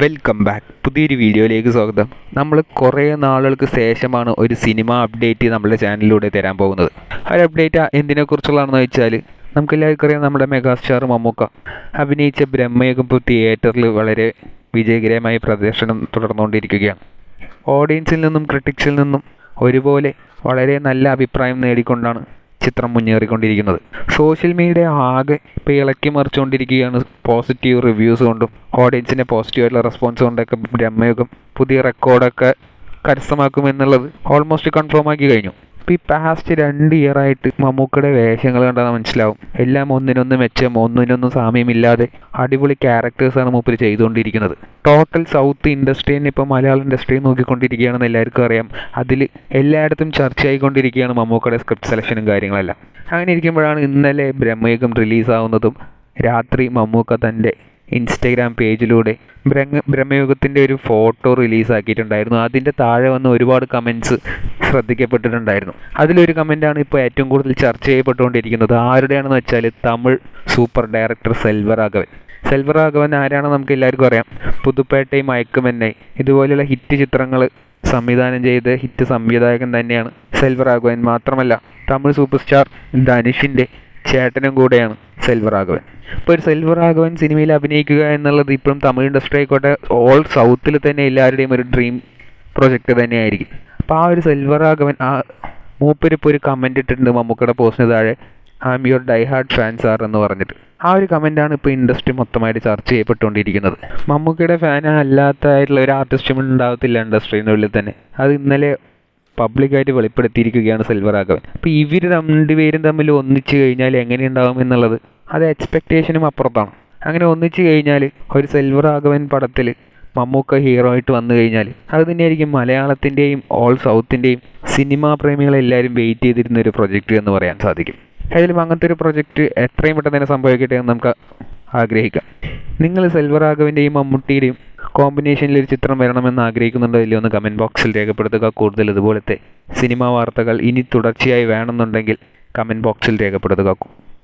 Welcome back പുതിയൊരു വീഡിയോയിലേക്ക് സ്വാഗതം. നമ്മൾ കുറേ നാളുകൾക്ക് ശേഷമാണ് ഒരു സിനിമ അപ്ഡേറ്റ് നമ്മുടെ ചാനലിലൂടെ തരാൻ പോകുന്നത്. ഒരു അപ്ഡേറ്റ് എന്തിനെക്കുറിച്ചുള്ളതാണെന്ന് വെച്ചാൽ നമുക്ക് എല്ലാവർക്കും അറിയാം നമ്മുടെ മെഗാസ്റ്റാർ മമ്മൂക്ക അഭിനയിച്ച ബ്രഹ്മയുഗം ഇപ്പോൾ തിയേറ്ററിൽ വളരെ വിജയകരമായി പ്രദർശനം തുടർന്നുകൊണ്ടിരിക്കുകയാണ്. ഓഡിയൻസിൽ നിന്നും ക്രിട്ടിക്സിൽ നിന്നും ഒരുപോലെ വളരെ നല്ല അഭിപ്രായം നേടിക്കൊണ്ടാണ് ചിത്രം മുന്നേറിക്കൊണ്ടിരിക്കുന്നത്. സോഷ്യൽ മീഡിയ ആകെ ഇപ്പോൾ ഇളക്കി മറിച്ചുകൊണ്ടിരിക്കുകയാണ്. പോസിറ്റീവ് റിവ്യൂസ് കൊണ്ടും ഓഡിയൻസിന്റെ പോസിറ്റീവായിട്ടുള്ള റെസ്പോൺസ് കൊണ്ടൊക്കെ ബ്രഹ്മയുഗം പുതിയ റെക്കോർഡൊക്കെ കരസ്ഥമാക്കുമെന്നുള്ളത് ഓൾമോസ്റ്റ് കൺഫേം ആക്കി കഴിഞ്ഞു. ഇപ്പോൾ ഈ പാസ്റ്റ് രണ്ട് ഇയർ ആയിട്ട് മമ്മൂക്കയുടെ വേഷങ്ങൾ കണ്ടാൽ മനസ്സിലാവും. എല്ലാം ഒന്നിനൊന്ന് മെച്ചം ഒന്നിനൊന്നും സാമ്യമില്ലാതെ അടിപൊളി ക്യാരക്ടേഴ്സാണ് മൂപ്പര് ചെയ്തുകൊണ്ടിരിക്കുന്നത്. ടോട്ടൽ സൗത്ത് ഇൻഡസ്ട്രീനെ ഇപ്പോൾ മലയാളം ഇൻഡസ്ട്രി നോക്കിക്കൊണ്ടിരിക്കുകയാണെന്ന് എല്ലാവർക്കും അറിയാം. അതിൽ എല്ലായിടത്തും ചർച്ചയായിക്കൊണ്ടിരിക്കുകയാണ് മമ്മൂക്കയുടെ സ്ക്രിപ്റ്റ് സെലക്ഷനും കാര്യങ്ങളെല്ലാം. അങ്ങനെ ഇരിക്കുമ്പോഴാണ് ഇന്നലെ ബ്രഹ്മയുഗം റിലീസാവുന്നതും രാത്രി മമ്മൂക്ക തന്റെ ഇൻസ്റ്റഗ്രാം പേജിലൂടെ ബ്രഹ്മ ബ്രഹ്മയുഗത്തിന്റെ ഒരു ഫോട്ടോ റിലീസാക്കിയിട്ടുണ്ടായിരുന്നു അതിന്റെ താഴെ വന്ന് ഒരുപാട് കമൻസ് ശ്രദ്ധിക്കപ്പെട്ടിട്ടുണ്ടായിരുന്നു. അതിലൊരു കമന്റാണ് ഇപ്പോൾ ഏറ്റവും കൂടുതൽ ചർച്ച ചെയ്യപ്പെട്ടുകൊണ്ടിരിക്കുന്നത്. ആരുടെയാണെന്ന് വെച്ചാൽ തമിഴ് സൂപ്പർ ഡയറക്ടർ സെൽവരാഘവൻ. സെൽവരാഘവൻ ആരാണെന്ന് നമുക്ക് എല്ലാവർക്കും അറിയാം. പുതുപ്പേട്ടയും മയക്കുമെന്നെ ഇതുപോലെയുള്ള ഹിറ്റ് ചിത്രങ്ങൾ സംവിധാനം ചെയ്ത് ഹിറ്റ് സംവിധായകൻ തന്നെയാണ് സെൽവരാഘവൻ. മാത്രമല്ല തമിഴ് സൂപ്പർ സ്റ്റാർ ധനുഷിന്റെ ചേട്ടനും കൂടെയാണ്. സെൽവരാഘവൻ ഇപ്പോൾ ഒരു സെൽവരാഘവൻ സിനിമയിൽ അഭിനയിക്കുക എന്നുള്ളത് ഇപ്പോഴും തമിഴ് ഇൻഡസ്ട്രി ആയിക്കോട്ടെ ഓൾ സൗത്തിൽ തന്നെ എല്ലാവരുടെയും ഒരു ഡ്രീം പ്രൊജക്റ്റ് തന്നെയായിരിക്കും. അപ്പോൾ ആ ഒരു സെൽവരാഘവൻ ആ മൂപ്പരിപ്പോൾ ഒരു കമന്റ് ഇട്ടിട്ടുണ്ട് മമ്മൂക്കയുടെ പോസ്റ്റിന് താഴെ. I am your die hard fans are എന്ന് പറഞ്ഞിട്ട്. ആ ഒരു കമന്റാണ് ഇപ്പോൾ ഇൻഡസ്ട്രി മൊത്തമായിട്ട് ചർച്ച ചെയ്യപ്പെട്ടുകൊണ്ടിരിക്കുന്നത്. മമ്മൂക്കയുടെ ഫാൻ അല്ലാത്തതായിട്ടുള്ള ഒരു ആർട്ടിസ്റ്റും ഉണ്ടാകത്തില്ല ഉള്ളിൽ തന്നെ. അത് ഇന്നലെ പബ്ലിക്കായിട്ട് വെളിപ്പെടുത്തിയിരിക്കുകയാണ് സെൽവറാഘവൻ അപ്പോൾ ഇവർ രണ്ടുപേരും തമ്മിൽ ഒന്നിച്ചു കഴിഞ്ഞാൽ എങ്ങനെയുണ്ടാകും എന്നുള്ളത് അത് എക്സ്പെക്റ്റേഷനും അപ്പുറത്താണ്. അങ്ങനെ ഒന്നിച്ചു കഴിഞ്ഞാൽ ഒരു സെൽവർ രാഘവൻ പടത്തിൽ മമ്മൂക്ക ഹീറോ ആയിട്ട് വന്നു കഴിഞ്ഞാൽ അത് തന്നെയായിരിക്കും മലയാളത്തിന്റെയും ഓൾ സൗത്തിന്റെയും സിനിമാ പ്രേമികളെല്ലാവരും വെയിറ്റ് ചെയ്തിരുന്ന ഒരു പ്രൊജക്റ്റ് എന്ന് പറയാൻ സാധിക്കും. ഏതായാലും അങ്ങനത്തെ ഒരു പ്രൊജക്റ്റ് എത്രയും പെട്ടെന്ന് തന്നെ സംഭവിക്കട്ടെ എന്ന് നമുക്ക് ആഗ്രഹിക്കാം. നിങ്ങൾ സെൽവറാഘവന്റെയും മമ്മൂട്ടിയുടെയും കോമ്പിനേഷനിൽ ഒരു ചിത്രം വരണമെന്ന് ആഗ്രഹിക്കുന്നുണ്ടോ ഇല്ലയോ എന്ന് കമന്റ് ബോക്സിൽ രേഖപ്പെടുത്തുക. കൂടുതൽ ഇതുപോലത്തെ സിനിമാ വാർത്തകൾ ഇനി തുടർച്ചയായി വേണമെന്നുണ്ടെങ്കിൽ കമന്റ് ബോക്സിൽ രേഖപ്പെടുത്തുക.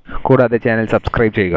കൂടാതെ ചാനൽ സബ്സ്ക്രൈബ് ചെയ്യുക.